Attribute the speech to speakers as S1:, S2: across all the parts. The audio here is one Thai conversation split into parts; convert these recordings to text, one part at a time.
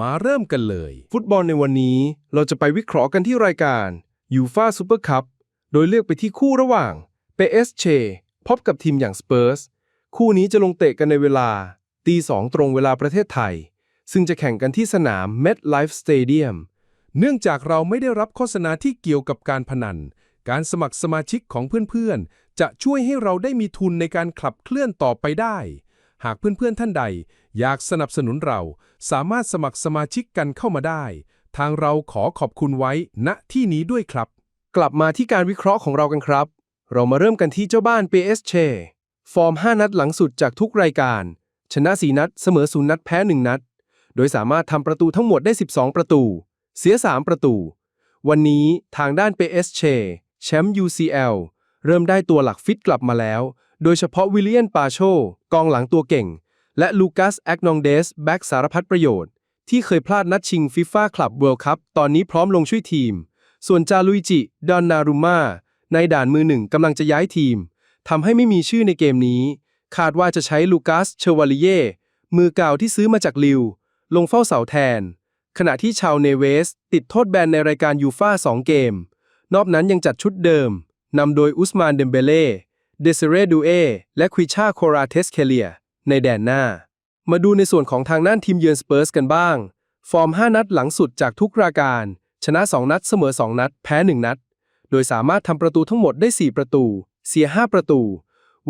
S1: มาเริ่มกันเลย
S2: ฟุตบอลในวันนี้เราจะไปวิเคราะห์กันที่รายการยูฟาซูเปอร์คัพโดยเลือกไปที่คู่ระหว่างเปเอสเชพบกับทีมอย่างสเปอร์สคู่นี้จะลงเตะกันในเวลาตีสองตรงเวลาประเทศไทย ซึ่งจะแข่งกันที่สนาม MetLife Stadium
S1: เนื่องจากเราไม่ได้รับโฆษณาที่เกี่ยวกับการพนัน การสมัครสมาชิกของเพื่อนๆ จะช่วยให้เราได้มีทุนในการขับเคลื่อนต่อไปได้ หากเพื่อนๆท่านใด อยากสนับสนุนเรา สามารถสมัครสมาชิกกันเข้ามาได้ ทางเราขอขอบคุณไว้ณที่นี้ด้วยครับ
S2: กลับมาที่การวิเคราะห์ของเรากันครับ เรามาเริ่มกันที่เจ้าบ้าน PSG ฟอร์ม 5 นัดหลังสุดจากทุกรายการ ชนะ 4 นัด เสมอ 0 นัดแพ้ 1 นัด โดยสามารถทำประตูทั้งหมดได้ 12 ประตู เสีย 3 ประตู วันนี้ทางด้าน PSG แชมป์ UCL เริ่มได้ตัวหลักฟิตกลับมาแล้ว โดยเฉพาะวิลเลียนปาโชกองหลังตัวเก่ง และลูกัสแอกนองเดสแบ็กสารพัดประโยชน์ ที่เคยพลาดนัดชิงฟีฟ่าคลับเวิลด์คัพตอนนี้พร้อมลงช่วยทีม ส่วนจาลุยจิดอนนารุมาในด่านมือหนึ่งกำลังจะย้ายทีมทำให้ไม่มีชื่อในเกมนี้ คาดว่าจะใช้ลูกัสเชวาลิเย่มือเก่าที่ซื้อมาจากลิว ลงเฝ้าเสาแทน ขณะที่ชาวเนเวส ติดโทษแบนในรายการยูฟ่า2เกม นอกนั้นยังจัดชุดเดิมนำโดยอุสมานเดมเบเล่ เดซเรดูเอและควิชาโคราเทสเคเลีย ในแดนหน้า มาดูในส่วนของทางด้านทีมเยือนสเปอร์สกันบ้าง ฟอร์ม 5 นัดหลังสุดจากทุกรายการ ชนะ 2 นัดเสมอ 2 นัด แพ้ 1 นัด โดยสามารถทำประตูทั้งหมดได้ 4 ประตู เสีย 5 ประตู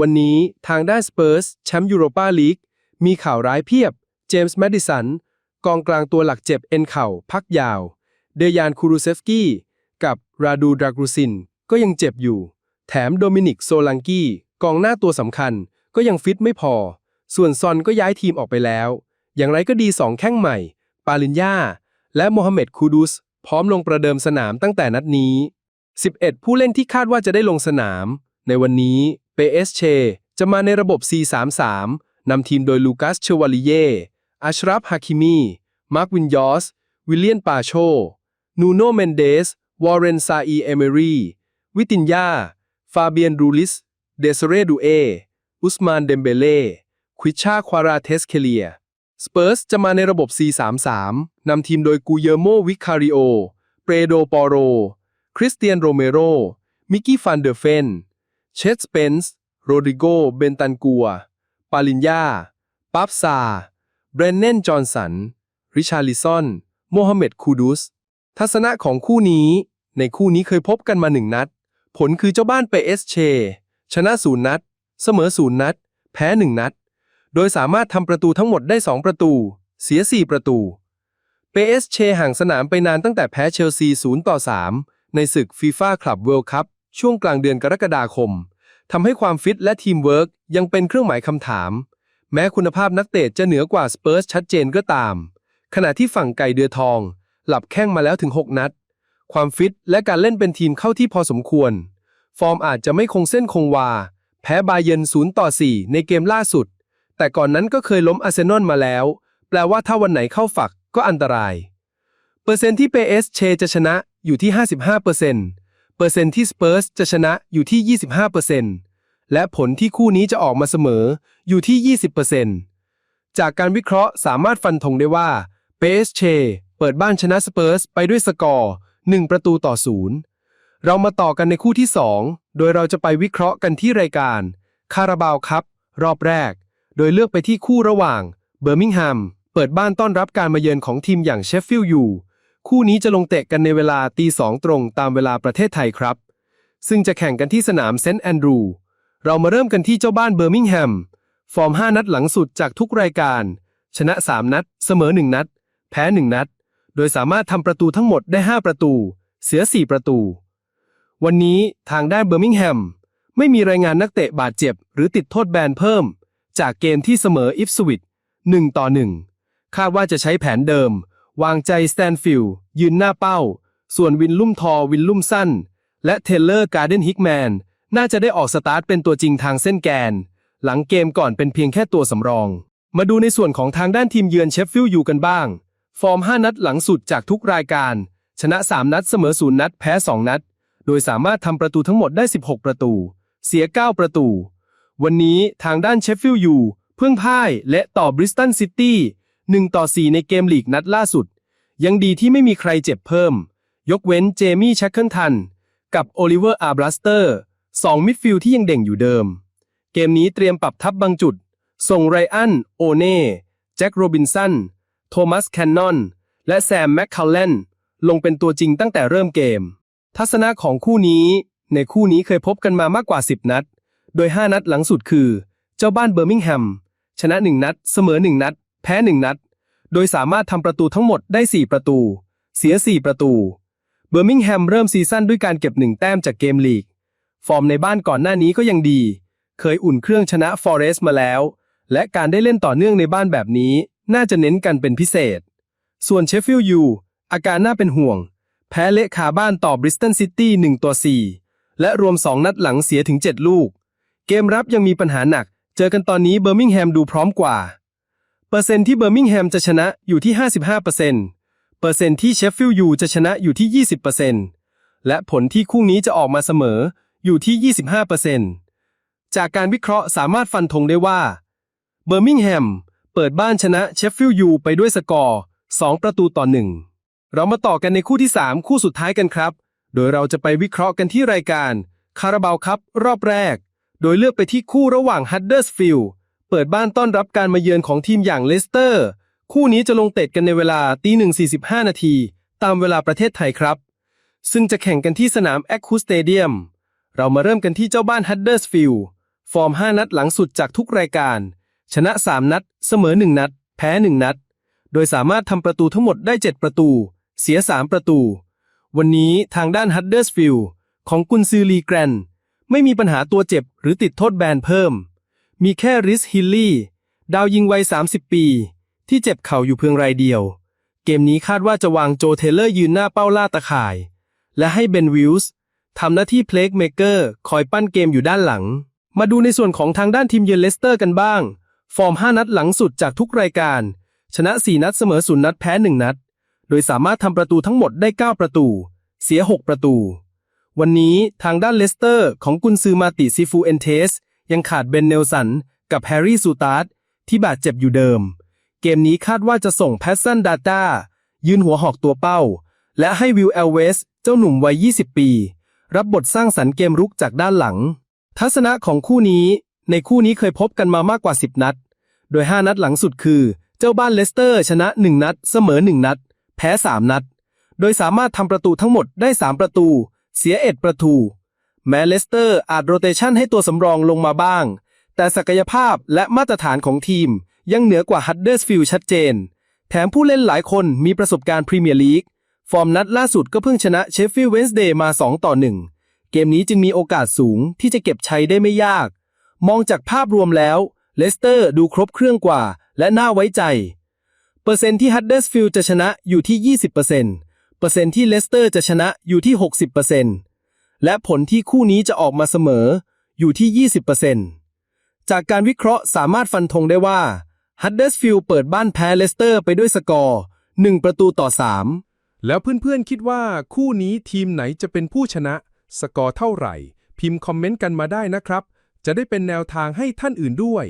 S2: วันนี้ทางด้านสเปอร์สแชมป์ยูโรปาลีกมีข่าวร้ายเพียบ เจมส์แมดิสัน กองกลางตัวหลักเจ็บเอ็นเข่าพักยาว เดยานคูรูเซฟกี้ กับราดูดรากรูซิน ก็ยังเจ็บอยู่ แถมโดมินิกโซลังกี้กองหน้าตัวสำคัญก็ยังฟิตไม่พอ ส่วนซอนก็ย้ายทีมออกไปแล้ว อย่างไรก็ดีสองแข้งใหม่ ปาลินยาและโมฮัมเหม็ดคูดุส พร้อมลงประเดิมสนามตั้งแต่นัดนี้ 11 ผู้เล่นที่คาดว่าจะได้ลงสนาม ในวันนี้เปเอสเชจะมาในระบบ4-3-3 นำทีมโดยลูกัสเชวาลิเยอัชราฟฮาคิมี มาร์ควินยอส วิลเลียนปาโช นูโนเมนเดส วอร์เรนซาอีเอเมรี วิตินยา ฟาเบียนรูลิส เดซเรดูเอ อุสมานเดมเบเล่ควิชาควาราเทสเคเลีย สเปอร์สจะมาในระบบ 4-3-3 นำทีมโดยกูเยโมวิคาริโอ เปโดปอโร คริสเตียนโรเมโร มิกกี้ฟันเดอร์เฟน เชสเปนส์ โรดริโก เบนตันกัว ปาลินยาปับซา เบรนเนน จอห์นสัน ริชาลิซอน โมฮัมเหม็ด คูดุส ทัศนะของคู่นี้ ในคู่นี้เคยพบกันมาหนึ่งนัด ผลคือเจ้าบ้านเปเอสเช ชนะศูนย์นัด เสมอศูนย์นัด แพ้หนึ่งนัด โดยสามารถทำประตูทั้งหมดได้ 2 ประตู เสีย 4 ประตูเปเอสเชห่างสนามไปนานตั้งแต่แพ้เชลซี0ต่อ3ในศึกฟีฟ่าคลับเวิลด์คัพช่วงกลางเดือนกรกฎาคมทำให้ความฟิตและทีมเวิร์กยังเป็นเครื่องหมายคำถาม แม้คุณภาพนักเตะจะเหนือกว่าสเปอร์สชัดเจนก็ตาม ขณะที่ฝั่งไก่เดือทอง หลับแข้งมาแล้วถึง 6 นัด ความฟิตและการเล่นเป็นทีมเข้าที่พอสมควร ฟอร์มอาจจะไม่คงเส้นคงวา แพ้บาเยน0ต่อ 4 ในเกมล่าสุด แต่ก่อนนั้นก็เคยล้มอาร์เซนอลมาแล้ว แปลว่าถ้าวันไหนเข้าฝักก็อันตราย เปอร์เซ็นต์ที่เปเอสเชจะชนะอยู่ที่ 55%เปอร์เซ็นต์เปอร์เซ็นต์ที่สเปอร์สจะชนะอยู่ที่ 25%เปอร์เซ็นต์และผลที่คู่นี้จะออกมาเสมออยู่ที่ 20%เปอร์เซ็นต์จากการวิเคราะห์สามารถฟันธงได้ว่าเปเอสเชเปิดบ้านชนะสเปอร์สไปด้วยสกอร์ 1 ประตูต่อศูนย์เรามาต่อกันในคู่ที่ 2 โดยเราจะไปวิเคราะห์กันที่รายการ คาราบาวครับ รอบแรก โดยเลือกไปที่คู่ระหว่าง เบอร์มิงแฮม เปิดบ้านต้อนรับการมาเยือนของทีมอย่างเชฟฟิลด์อยู่คู่นี้จะลงเตะกันในเวลาตีสองตรงตามเวลาประเทศไทยครับ ซึ่งจะแข่งกันที่สนามเซนต์แอนดรูเรามาเริ่มกันที่เจ้าบ้านเบอร์มิงแฮม ฟอร์ม 5 นัดหลังสุดจากทุกรายการ ชนะ 3 นัด เสมอ 1 นัด แพ้ 1 นัด โดยสามารถทำประตูทั้งหมดได้ 5 ประตู เสีย 4 ประตู วันนี้ทางด้านเบอร์มิงแฮม ไม่มีรายงานนักเตะบาดเจ็บ หรือติดโทษแบนเพิ่ม จากเกมที่เสมออิฟสวิต1ต่อ1คาดว่าจะใช้แผนเดิม วางใจสแตนฟิลด์ยืนหน้าเป้า ส่วนวินลุ่มทอวินลุ่มสั้น และเทเลอร์การ์เดนฮิกแมนน่าจะได้ออกสตาร์ทเป็นตัวจริงทางเส้นแกน หลังเกมก่อนเป็นเพียงแค่ตัวสำรอง มาดูในส่วนของทางด้านทีมเยือนเชฟฟิลด์อยู่กันบ้าง ฟอร์ม 5 นัดหลังสุดจากทุกรายการ ชนะ 3 นัดเสมอ 0 นัด แพ้ 2 นัด โดยสามารถทำประตูทั้งหมดได้ 16 ประตู เสีย 9 ประตู วันนี้ทางด้านเชฟฟิลด์ยูเพิ่งพ่ายและต่อบริสตันซิตี้1ต่อ 4 ในเกมลีกนัดล่าสุด ยังดีที่ไม่มีใครเจ็บเพิ่ม ยกเว้นเจมี่แชคเคิลทัน กับโอลิเวอร์อาบลัสเตอร์สองมิดฟิลด์ที่ยังเด่งอยู่เดิม เกมนี้เตรียมปรับทับบางจุด ส่งไรอัน โอเน่ แจ็คโรบินสัน โทมัสแคนนอน และแซมแมคคาลเลนลงเป็นตัวจริงตั้งแต่เริ่มเกม ทัศนะของคู่นี้ ในคู่นี้เคยพบกันมามากกว่า 10 นัด โดย 5 นัดหลังสุดคือ เจ้าบ้านเบอร์มิงแฮม ชนะ 1 นัด เสมอ 1 นัด แพ้ 1 นัด โดยสามารถทำประตูทั้งหมดได้ 4 ประตู เสีย 4 ประตู เบอร์มิงแฮมเริ่มซีซั่นด้วยการเก็บ 1 แต้มจากเกมลีก ฟอร์มในบ้านก่อนหน้านี้ก็ยังดี เคยอุ่นเครื่องชนะฟอเรสต์มาแล้ว และการได้เล่นต่อเนื่องในบ้านแบบนี้ น่าจะเน้นกันเป็นพิเศษ ส่วนเชฟฟิลด์ยูอาการน่าเป็นห่วง แพ้เละคาบ้านต่อบริสตันซิตี้1ต่อ4และรวม 2 นัดหลังเสียถึง 7 ลูก เกมรับยังมีปัญหาหนัก เจอกันตอนนี้เบอร์มิงแฮมดูพร้อมกว่า เปอร์เซ็นต์ที่เบอร์มิงแฮมจะชนะอยู่ที่ 55%เปอร์เซ็นต์เปอร์เซ็นต์ที่เชฟฟิลด์ยูจะชนะอยู่ที่ 20%และผลที่คู่นี้จะออกมาเสมออยู่ที่ 25%จากการวิเคราะห์สามารถฟันธงได้ว่า เบอร์มิงแฮม เปิดบ้านชนะเชฟฟิลด์ยูไปด้วยสกอร์ 2 ประตูต่อ 1 เรามาต่อกันในคู่ที่ 3 คู่สุดท้ายกันครับ โดยเราจะไปวิเคราะห์กันที่รายการ คาราบาวครับ รอบแรก โดยเลือกไปที่คู่ระหว่างฮัดเดอร์สฟิลด์เปิดบ้านต้อนรับการมาเยือนของทีมอย่างเลสเตอร์ คู่นี้จะลงเตะกันในเวลาตีหนึ่งสี่สิบห้านาที ตามเวลาประเทศไทยครับ ซึ่งจะแข่งกันที่สนามแอคคูสเตเดียม เรามาเริ่มกันที่เจ้าบ้านฮัดเดอร์สฟิลด์ฟอร์ม 5 นัดหลังสุดจากทุกรายการ ชนะ 3 นัด เสมอ 1 นัด แพ้ 1 นัด โดยสามารถทำประตูทั้งหมดได้ 7 ประตู เสีย 3 ประตู วันนี้ทางด้านฮัดเดอร์สฟิลด์ของกุนซือลีแกรน ไม่มีปัญหาตัวเจ็บหรือติดโทษแบนเพิ่ม มีแค่ริสฮิลลี่ ดาวยิงวัย 30 ปี ที่เจ็บเข่าอยู่เพียงรายเดียว เกมนี้คาดว่าจะวางโจเทเลอร์ยืนหน้าเป้าล่าตะข่าย และให้เบนวิลส์ทำหน้าที่เพลกเมเกอร์คอยปั้นเกมอยู่ด้านหลัง มาดูในส่วนของทางด้านทีมเยือนเลสเตอร์กันบ้าง ฟอร์ม 5 นัดหลังสุดจากทุกรายการ ชนะ 4 นัดเสมอ 0 นัดแพ้ 1 นัด โดยสามารถทำประตูทั้งหมดได้ 9 ประตู เสีย 6 ประตู วันนี้ทางด้านเลสเตอร์ของกุนซือมาติซิฟูเอนเทส ยังขาดเบนเนลสัน กับแฮร์รี่ซูตาร์ดที่บาดเจ็บอยู่เดิม เกมนี้คาดว่าจะส่งแพสซันดาต้ายืนหัวหอกตัวเป้า และให้วิลเอลเวส เจ้าหนุ่มวัย 20 ปี รับบทสร้างสรรค์เกมรุกจากด้านหลัง ทัศนะของคู่นี้ ในคู่นี้เคยพบกันมามากกว่า 10 นัด โดย 5 นัดหลังสุดคือ เจ้าบ้านเลสเตอร์ ชนะ 1 นัด เสมอ 1 นัด แพ้ 3 นัด โดยสามารถทำประตูทั้งหมดได้ 3 ประตู เสีย 1 ประตู แม้เลสเตอร์อาจโรเตชันให้ตัวสำรองลงมาบ้าง แต่ศักยภาพและมาตรฐานของทีมยังเหนือกว่าฮัดเดอร์สฟิลด์ชัดเจน แถมผู้เล่นหลายคนมีประสบการณ์พรีเมียร์ลีก ฟอร์มนัดล่าสุดก็เพิ่งชนะเชฟฟิลด์เวนส์เดย์มา 2 ต่อ 1 เกมนี้จึงมีโอกาสสูงที่จะเก็บชัยได้ไม่ยาก มองจากภาพรวมแล้วเลสเตอร์ดูครบเครื่องกว่า และน่าไว้ใจ เปอร์เซ็นต์ที่ฮัดเดอร์สฟิลด์จะชนะอยู่ที่ 20%เปอร์เซ็นต์ที่เลสเตอร์จะชนะอยู่ที่ 60%และผลที่คู่นี้จะออกมาเสมออยู่ที่ 20%จากการวิเคราะห์สามารถฟันธงได้ว่าฮัดเดอร์สฟิลด์เปิดบ้านแพ้เลสเตอร์ไปด้วยสกอร์ 1 ประตูต่อ 3
S1: แล้วเพื่อนๆคิดว่าคู่นี้ทีมไหนจะเป็นผู้ชนะ สกอร์เท่าไหร่ พิมพ์คอมเมนต์กันมาได้นะครับ จะได้เป็นแนวทางให้ท่านอื่นด้วย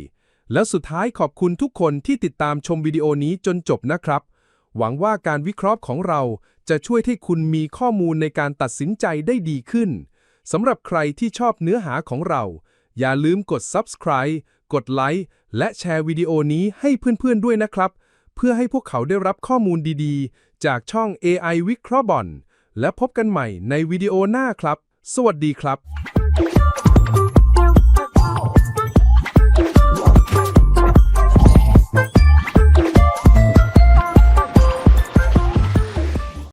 S1: แล้วสุดท้ายขอบคุณทุกคนที่ติดตามชมวิดีโอนี้จนจบนะครับ หวังว่าการวิเคราะห์ของเราจะช่วยให้คุณมีข้อมูลในการตัดสินใจได้ดีขึ้นสำหรับใครที่ชอบเนื้อหาของเรา อย่าลืมกด subscribe กดไลค์และแชร์วิดีโอนี้ให้เพื่อนๆด้วยนะครับ เพื่อให้พวกเขาได้รับข้อมูลดีๆ จากช่อง AI วิเคราะห์บอลและพบกันใหม่ในวิดีโอหน้าครับ สวัสดีครับ